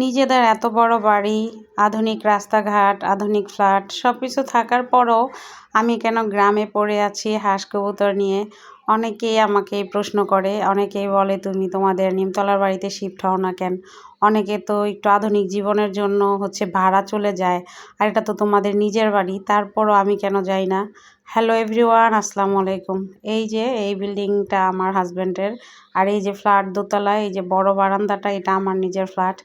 নিজেদের এত বড় বাড়ি, আধুনিক রাস্তাঘাট, আধুনিক ফ্ল্যাট সব কিছু থাকার পরও আমি কেন গ্রামে পড়ে আছি হাঁস কবুতর নিয়ে? অনেকেই আমাকে প্রশ্ন করে, অনেকেই বলে, তুমি তোমাদের নিমতলার বাড়িতে শিফট হও না কেন? অনেকে তো একটু আধুনিক জীবনের জন্য হচ্ছে ভাড়া চলে যায়, আর এটা তো তোমাদের নিজের বাড়ি, তারপরও আমি কেন যাই না? হ্যালো এভরিওয়ান আসসালামু আলাইকুম। এই যে, এই বিল্ডিংটা আমার হাজব্যান্ডের আর এই যে ফ্ল্যাট দোতলা, এই যে বড় বারান্দাটা, এটা আমার নিজের ফ্ল্যাট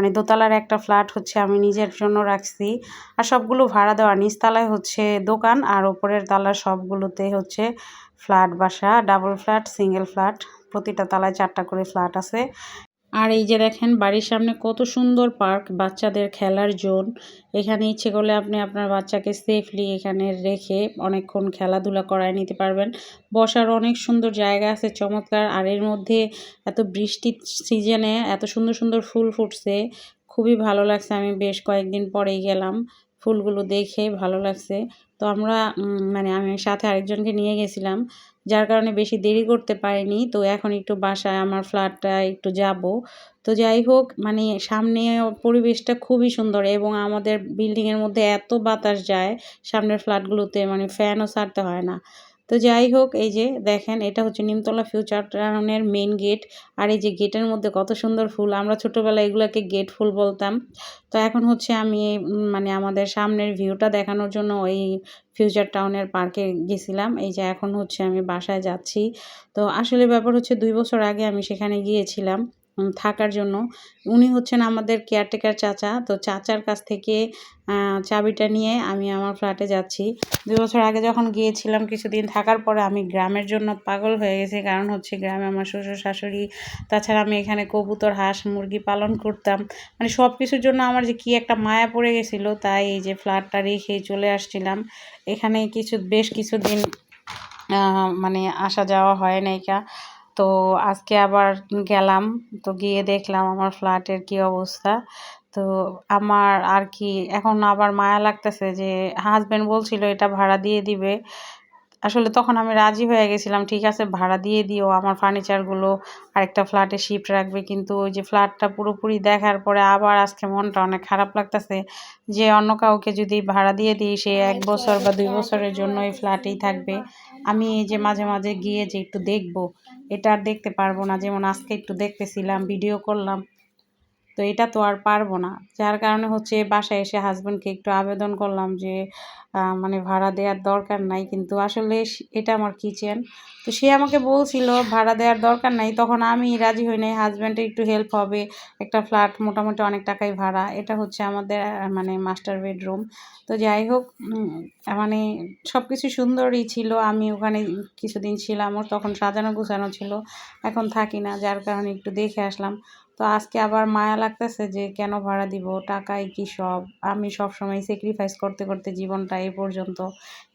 মানে দোতলার একটা ফ্ল্যাট হচ্ছে আমি নিজের জন্য রাখছি। আর সবগুলো ভাড়া দেওয়া, নিচতলায় হচ্ছে দোকান আর ওপরের তালা সবগুলোতে হচ্ছে ফ্ল্যাট বাসা ডাবল ফ্ল্যাট সিঙ্গেল ফ্ল্যাট প্রতিটা তালায় চারটা করে ফ্ল্যাট আছে। আর এই যে দেখেন, বাড়ির সামনে কত সুন্দর পার্ক, বাচ্চাদের খেলার জোন। এখানে ইচ্ছে করলে আপনি আপনার বাচ্চাকে সেফলি এখানে রেখে অনেকক্ষণ খেলাধুলা করায় নিতে পারবেন। বসার অনেক সুন্দর জায়গা আছে, চমৎকার। আর এর মধ্যে এত বৃষ্টির সিজনে এত সুন্দর সুন্দর ফুল ফুটছে, খুবই ভালো লাগছে। আমি বেশ কয়েকদিন পরেই গেলাম। ফুলগুলো দেখে ভালো লাগছে। তো আমরা মানে আমি সাথে আরেকজনকে নিয়ে গেছিলাম, যার কারণে বেশি দেরি করতে পারিনি। তো এখন একটু বাসায়, আমার ফ্ল্যাটটা একটু যাব। তো যাই হোক মানে সামনে পরিবেশটা খুবই সুন্দর এবং আমাদের বিল্ডিংয়ের মধ্যে এত বাতাস যায়, সামনের ফ্ল্যাটগুলোতে মানে ফ্যানও ছাড়তে হয় না। তো যাই হোক, এই যে দেখেন, এটা হচ্ছে নিমতলা ফিউচার টাউনের মেন গেট আর এই যে গেটের মধ্যে কত সুন্দর ফুল, আমরা ছোটোবেলায় এগুলোকে গেট ফুল বলতাম। তো এখন হচ্ছে আমি মানে আমাদের সামনের ভিউটা দেখানোর জন্য ওই ফিউচার টাউনের পার্কে গেছিলাম। এই যে এখন হচ্ছে আমি বাসায় যাচ্ছি। তো আসলে ব্যাপার হচ্ছে দুই বছর আগে আমি সেখানে গিয়েছিলাম। থাকার জন্য। উনি হচ্ছেন আমাদের কেয়ারটেকার চাচা। তো চাচার কাছ থেকে চাবিটা নিয়ে আমি আমার ফ্ল্যাটে যাচ্ছি। দুই বছর আগে যখন গিয়েছিলাম, কিছুদিন থাকার পরে আমি গ্রামের জন্য পাগল হয়ে গেছি। কারণ হচ্ছে গ্রামে আমার শ্বশুর, শাশুড়ি, তাছাড়া আমি এখানে কবুতর, হাঁস, মুরগি পালন করতাম। মানে সব কিছুর জন্য আমার যে কী একটা মায়া পড়ে গেছিল, তাই এই যে ফ্ল্যাটটা রেখে চলে আসছিলাম। এখানে কিছু, বেশ কিছুদিন মানে আসা যাওয়া হয় নাইকা তো আজকে আবার গেলাম, তো গিয়ে দেখলাম আমার ফ্ল্যাটের কি অবস্থা। তো আমার আর কি, এখন আবার মায়া লাগতেছে যে হাজব্যান্ড বলছিল এটা ভাড়া দিয়ে দিবে। আসলে তখন আমি রাজি হয়ে গেছিলাম, ঠিক আছে, ভাড়া দিয়ে দিও, আমার ফার্নিচারগুলো আরেকটা ফ্ল্যাটে শিফট রাখবে। কিন্তু ওই যে ফ্ল্যাটটা পুরোপুরি দেখার পরে আবার আজকে মনটা অনেক খারাপ লাগতেছে যে অন্য কাউকে যদি ভাড়া দিয়ে দিই, সে এক বছর বা দুই বছরের জন্য এই ফ্ল্যাটেই থাকবে। আমি এই যে মাঝে মাঝে গিয়ে যে একটু দেখব, এটা আর দেখতে পারব না। যেমন আজকে একটু দেখতেছিলাম ভিডিও করলাম। তো এটা তো আর পারব না। যার কারণে হচ্ছে বাসায় এসে হাজব্যান্ডকে একটু আবেদন করলাম যে মানে ভাড়া দেওয়ার দরকার নাই। কিন্তু আসলে এটা আমার কিচেন। তো সে আমাকে বলছিল, ভাড়া দেওয়ার দরকার নাই। তখন আমি রাজি হই নাই। হাজব্যান্ডের একটু হেল্প হবে, একটা ফ্ল্যাট মোটামুটি অনেক টাকাই ভাড়া। এটা হচ্ছে আমাদের মানে মাস্টার বেডরুম তো যাই হোক মানে সব কিছু সুন্দরই ছিল। আমি ওখানে কিছুদিন ছিলাম তখন সাজানো গুছানো ছিল। এখন থাকি না, যার কারণে একটু দেখে আসলাম। তো আজকে আবার মায়া লাগতেছে যে কেন ভাড়া দিব? টাকাই কি সব? আমি সব সময় স্যাক্রিফাইস করতে করতে জীবনটা এই পর্যন্ত।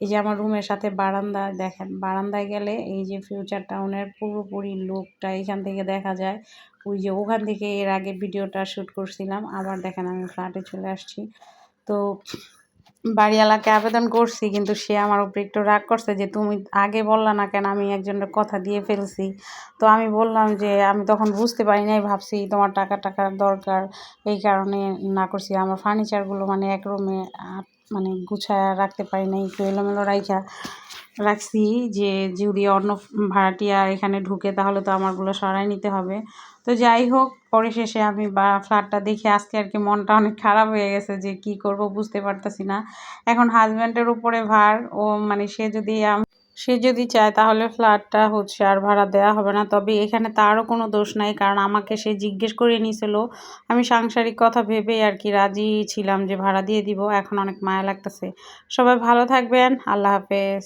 এই যে আমার রুমের সাথে বারান্দা, দেখেন, বারান্দায় গেলে এই যে ফিউচার টাউনের পুরোপুরি লুকটা এখান থেকে দেখা যায়। ওই যে ওখান থেকে এর আগে ভিডিওটা শ্যুট করছিলাম। আবার দেখেন আমি ফ্ল্যাটে চলে আসছি। তো বাড়িওয়ালাকে আবেদন করছি, কিন্তু সে আমার উপরে একটু রাগ করছে যে তুমি আগে বললা না কেন, আমি একজনের কথা দিয়ে ফেলছি। তো আমি বললাম যে, আমি তখন বুঝতে পারি নাই, ভাবছি তোমার টাকা টাকার দরকার, এই কারণে না করছি। আমার ফার্নিচারগুলো মানে এক রুমে মানে গুছায় রাখতে পারি না একটু এলোমেলো রাইখা রাখছি যে, যদি অন্য ভাড়াটিয়া এখানে ঢুকে তাহলে তো আমারগুলো সরাই নিতে হবে। তো যাই হোক পরে শেষে আমি বা ফ্ল্যাটটা দেখে আজকে আর কি মনটা অনেক খারাপ হয়ে গেছে যে কি করব বুঝতে পারতেছি না। এখন হাজব্যান্ডের উপরে ভার, ও মানে সে যদি সে যদি চায় তাহলে ফ্ল্যাটটা হচ্ছে আর ভাড়া দেওয়া হবে না। তবে এখানে তারও কোনো দোষ নাই, কারণ আমাকে সে জিজ্ঞেস করে নিয়েছিল আমি সাংসারিক কথা ভেবেই আর কি রাজি ছিলাম যে ভাড়া দিয়ে দিব, এখন অনেক মায়া লাগতেছে। সবাই ভালো থাকবেন, আল্লাহ হাফেজ।